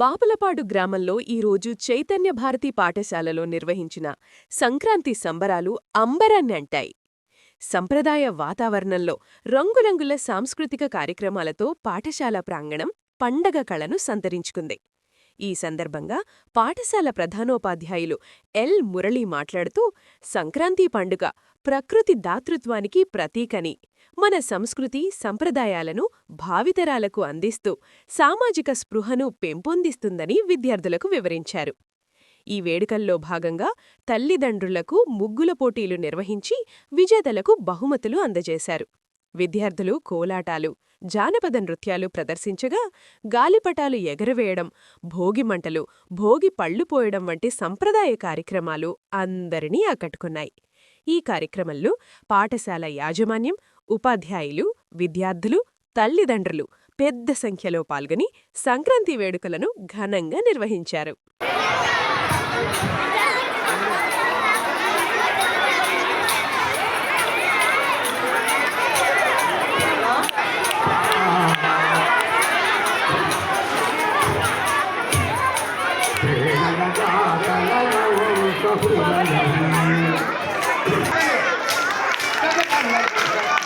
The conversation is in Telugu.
బాపులపాడు గ్రామంలో ఈరోజు చైతన్య భారతి పాఠశాలలో నిర్వహించిన సంక్రాంతి సంబరాలు అంబరాన్ని అంటాయి. సంప్రదాయ వాతావరణంలో రంగురంగుల సాంస్కృతిక కార్యక్రమాలతో పాఠశాల ప్రాంగణం పండగ కళను సంతరించుకుంది. ఈ సందర్భంగా పాఠశాల ప్రధానోపాధ్యాయులు ఎల్. మురళి మాట్లాడుతూ సంక్రాంతి పండుగ ప్రకృతి దాతృత్వానికి ప్రతీకని మన సంస్కృతి సంప్రదాయాలను భావితరాలకు అందిస్తూ సామాజిక స్పృహను పెంపొందిస్తుందని విద్యార్థులకు వివరించారు. ఈ వేడుకల్లో భాగంగా తల్లిదండ్రులకు ముగ్గుల పోటీలు నిర్వహించి విజేతలకు బహుమతులు అందజేశారు. విద్యార్థులు కోలాటాలు జానపద నృత్యాలు ప్రదర్శించగా గాలిపటాలు ఎగరవేయడం భోగిమంటలు భోగి పళ్ళు పోయడం వంటి సంప్రదాయ కార్యక్రమాలు అందరినీ ఆకట్టుకున్నాయి. ఈ కార్యక్రమంలో పాఠశాల యాజమాన్యం ఉపాధ్యాయులు విద్యార్థులు తల్లిదండ్రులు పెద్ద సంఖ్యలో పాల్గొని సంక్రాంతి వేడుకలను ఘనంగా నిర్వహించారు. Thank you.